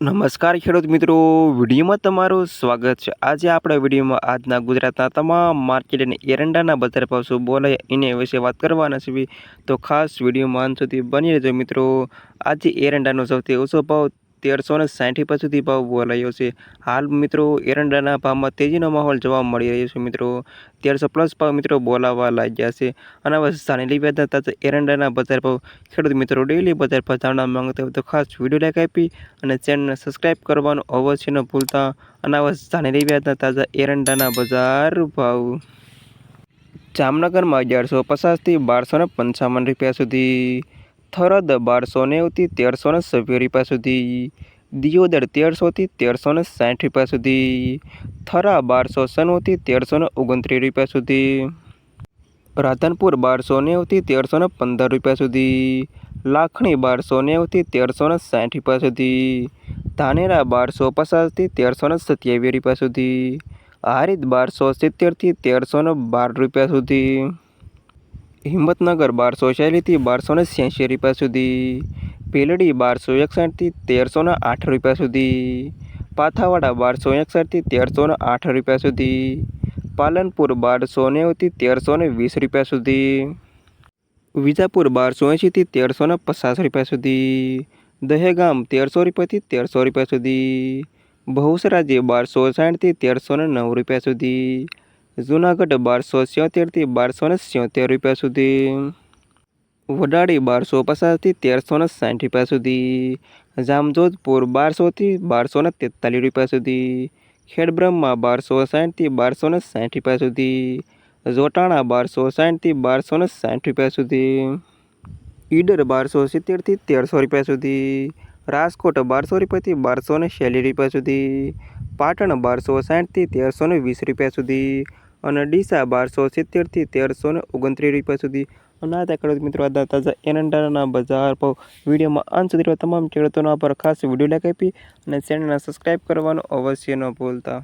નમસ્કાર ખેડૂત મિત્રો, વિડીયોમાં તમારું સ્વાગત છે. આજે આપણા વિડીયોમાં આજના ગુજરાતના તમામ માર્કેટ અને એરંડાના બજાર ભાવ શું બોલાય એને વિશે વાત કરવાના છે. તો ખાસ વિડીયોમાં અંત સુધી બની રહેજો મિત્રો. આજે એરંડાનો સૌથી ઓછો ભાવ તેરસો ને સાઠી રૂપિયા સુધી ભાવ બોલાયો છે. હાલ મિત્રો એરંડાના ભાવમાં તેજીનો માહોલ જોવા મળી રહ્યો છે મિત્રો. તેરસો પ્લસ ભાવ મિત્રો બોલાવવા લાગ્યા છે. અને હવે સ્થાનિક વેદના એરંડાના બજાર ભાવ ખેડૂત મિત્રો ડેલી બજાર પર જાણવા માંગતા હોય તો ખાસ વીડિયો લાઈક આપી અને ચેનલને સબસ્ક્રાઈબ કરવાનું અવશ્ય ન ભૂલતા. અને હવે સ્થાનિક વ્યાજના તાજા એરંડાના બજાર ભાવ જામનગરમાં અગિયારસો પચાસથી બારસો ને પંચાવન રૂપિયા સુધી થરદ બારસો નેવથી તેરસો ને સત્તર રૂપિયા સુધી દિયોદર તેરસોથી તેરસો ને સાઠ રૂપિયા સુધી થરા બારસો સનુથી તેરસો ને ઓગણત્રીસ રૂપિયા સુધી રાધનપુર બારસો નેવથી તેરસો ને પંદર રૂપિયા સુધી લાખણી બારસો નેવથી તેરસો ને સાઠ રૂપિયા સુધી ધાનેરા બારસો પચાસથી તેરસો ને સત્યાવીસ રૂપિયા સુધી હારીત બારસો સિત્તેરથી તેરસો ને બાર રૂપિયા સુધી હિંમતનગર બારસો ચાલીસથી બારસો ને છ્યાસી રૂપિયા સુધી પેલડી બારસો એકસઠથી તેરસો ને આઠ રૂપિયા સુધી, પાથાવાડા બારસો એકસઠથી તેરસો ને આઠ રૂપિયા સુધી, પાલનપુર બારસો નેવુંથી તેરસો ને વીસ રૂપિયા સુધી, વિજાપુર બારસો એંશીથી તેરસો ને પચાસ રૂપિયા સુધી, દહેગામ તેરસો રૂપિયાથી તેરસો રૂપિયા સુધી, બહુસરાજી બારસો સાઠથી તેરસો ને નવ રૂપિયા સુધી જુનાગઢ બારસો સિત્તેરથી બારસો ને સિત્તેર રૂપિયા સુધી. વડાળી બારસો પચાસથી તેરસો ને સાઠ રૂપિયા સુધી. જામજોધપુર બારસોથી બારસો ને તેતાલીસ રૂપિયા સુધી. ખેડબ્રહ્મા બારસો સાઠથી બારસો ને સાઠ રૂપિયા સુધી. જોટાણા બારસો સાઠથી બારસો ને સાઠ રૂપિયા સુધી. ઈડર બારસો સિત્તેરથી તેરસો રૂપિયા સુધી. રાજકોટ બારસો રૂપિયાથી બારસો ને રૂપિયા સુધી. પાટણ બારસો સાઠથી તેરસો વીસ રૂપિયા સુધી. અને ડીસા બારસો સિત્તેરથી તેરસો ને ઓગણત્રીસ રૂપિયા સુધી. અને આ ખેડૂત મિત્રો આદા તાજા એરંડાના બજાર ભાવ વિડીયોમાં અંત સુધી તમામ ખેડૂતોનો આભાર ખાસ વીડિયો લાઈક આપી અને ચેનલને સબસ્ક્રાઈબ કરવાનું અવશ્ય ન ભૂલતા.